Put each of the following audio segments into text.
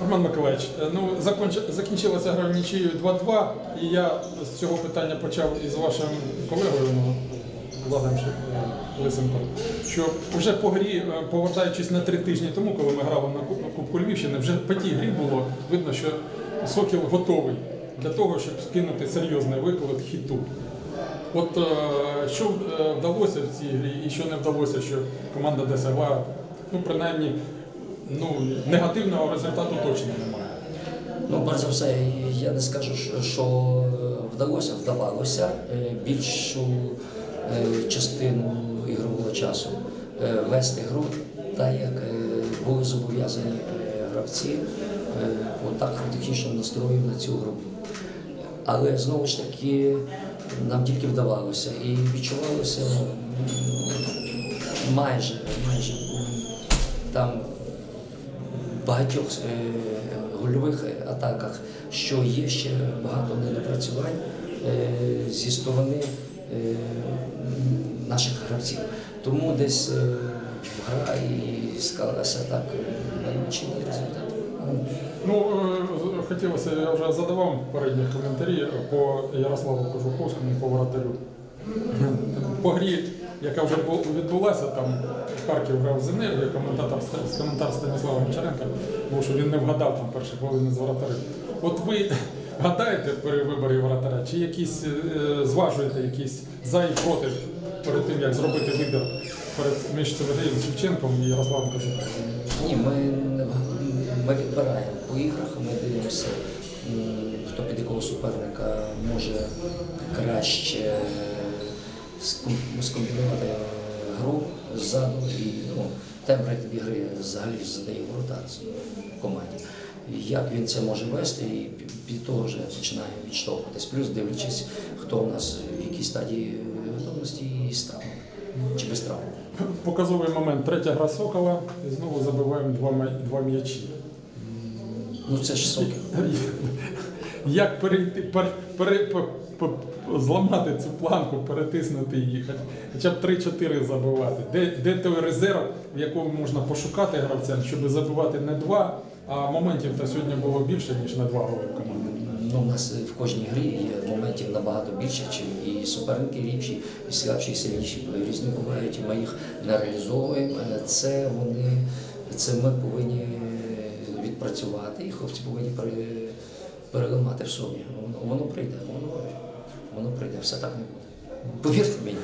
Роман Миколаївич, е, ну закінчилася гра нічию 2-2, і я з цього питання почав із вашим колегою ну, Владом е, Лисенком, що вже по грі, е, повертаючись на три тижні тому, коли ми грали на Кубку Львівщини, вже по тій грі було видно, що Сокіл готовий для того, щоб скинути серйозний виклик хіту. От що вдалося в цій грі і що не вдалося, що команда досягла, ну принаймні, ну, негативного результату точно немає. Ну, перш за все, я не скажу, що- вдалося, вдавалося е, більшу е, частину ігрового часу е, вести гру, так як були зобов'язані гравці е, по тактично-технічному настрою на цю гру. Але знову ж таки нам тільки вдавалося і відчувалося майже, майже там багатьох е, гольових атаках, що є ще багато недопрацювань е, зі сторони е, наших гравців. Тому десь гра і склалася так е, на нічийний результат. Ну, хотілося, я вже задавав попередні коментарі по Ярославу Кожуховському, по воротарю. По грі, яка вже відбулася, там Харків грав з енергією, коментатор, коментар Станіслава Гончаренка, був, що він не вгадав там перші половини з воротарів. От ви гадаєте при виборі воротаря, чи якісь е, зважуєте якісь за і проти перед тим, як зробити вибір перед між Северієм Шевченком і Ярославом Кожуховським? Ні, ми, ми відбираємо по іграх, ми дивимося, хто під якого суперника може краще скомбінувати гру ззаду і ну, темп ритм ігри взагалі задає в команді. Як він це може вести, і від того вже починає відштовхуватись. Плюс дивлячись, хто у нас в якій стадії готовності і з чи без травм. Показовий момент. Третя гра Сокола. І знову забиваємо два, два м'ячі. Ну це ж сокіл. Як перейти, зламати цю планку, перетиснути її, хоча б 3-4 забивати. Де, де той резерв, в якому можна пошукати гравця, щоб забивати не два, а моментів то сьогодні було більше, ніж на два голи в команді. Ну, у нас в кожній грі є моментів набагато більше, чим і суперники ліпші, і слабші, і сильніші. Різні бувають, ми їх не реалізовуємо. Е, Це вони, це ми повинні відпрацювати, і хлопці повинні пере, переламати в собі. Воно, воно прийде, воно, воно прийде, все так не буде. Повірте мені.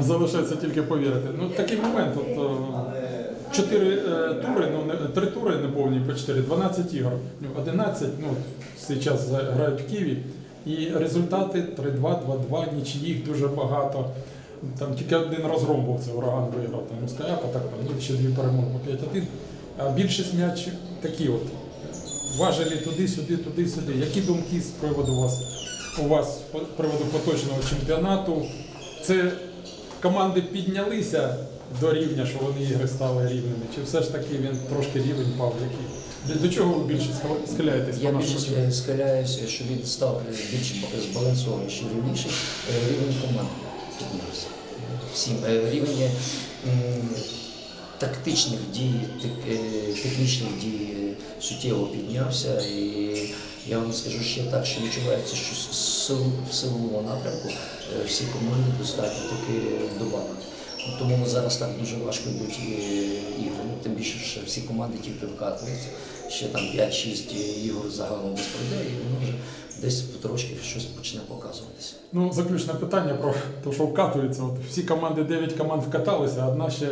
Залишається тільки повірити. Ну такий момент. От, е, чотири е, тури, ну три тури не повні по 4, 12 ігор. Ну, 11, ну зараз грають в Києві. І результати 3-2, 2-2, нічиїх дуже багато. Там тільки один розгром був, це ураган виграв там у Скаяпа, так ну, ще дві перемоги по 5-1. А більшість м'ячів такі от. Важелі туди-сюди, туди-сюди. Які думки з приводу вас у вас з приводу поточного чемпіонату? Це команди піднялися до рівня, що вони ігри стали рівними? Чи все ж таки він трошки рівень пав? Який? До чого ви більше схиляєтесь? Я більше схиляюся, що він став е, більш збалансованіший, рівніший, е, рівень команди піднявся. Всім Е, рівень тактичних дій, е, технічних дій суттєво піднявся. І я вам скажу ще так, що відчувається, що в силовому напрямку е, всі команди достатньо таки добавили. Тому зараз так дуже важко йдуть е, ігри. Тим більше, що всі команди тільки вкатуються. Ще там 5-6 ігор загалом без проблем, і воно вже десь потрошки щось почне показуватися. Ну, заключне питання про те, що вкатується. От всі команди, 9 команд вкаталися, а одна ще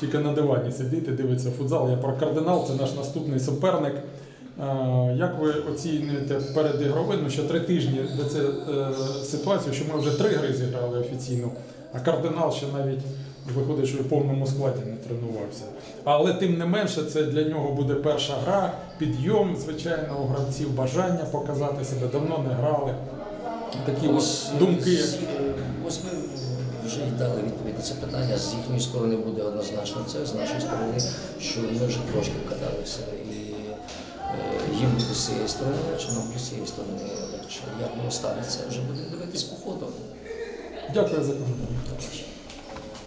тільки на дивані сидить і дивиться футзал. Я про кардинал, це наш наступний суперник. Е, Як ви оцінюєте перед ігровим, ну, що три тижні до це е, ситуацію, що ми вже три гри зіграли офіційно, а кардинал ще навіть виходить, що в повному складі не тренувався. Але тим не менше, це для нього буде перша гра, підйом, звичайно, у гравців, бажання показати себе, давно не грали. Такі ось думки. Дали відповідь на це питання. З їхньої сторони буде однозначно це, з нашої сторони, що ми вже трошки вкаталися. І е, їм буде з цієї сторони чи нам буде з цієї сторони легше. Як воно станеться, вже буде дивитись по ходу. Дякую за коментар.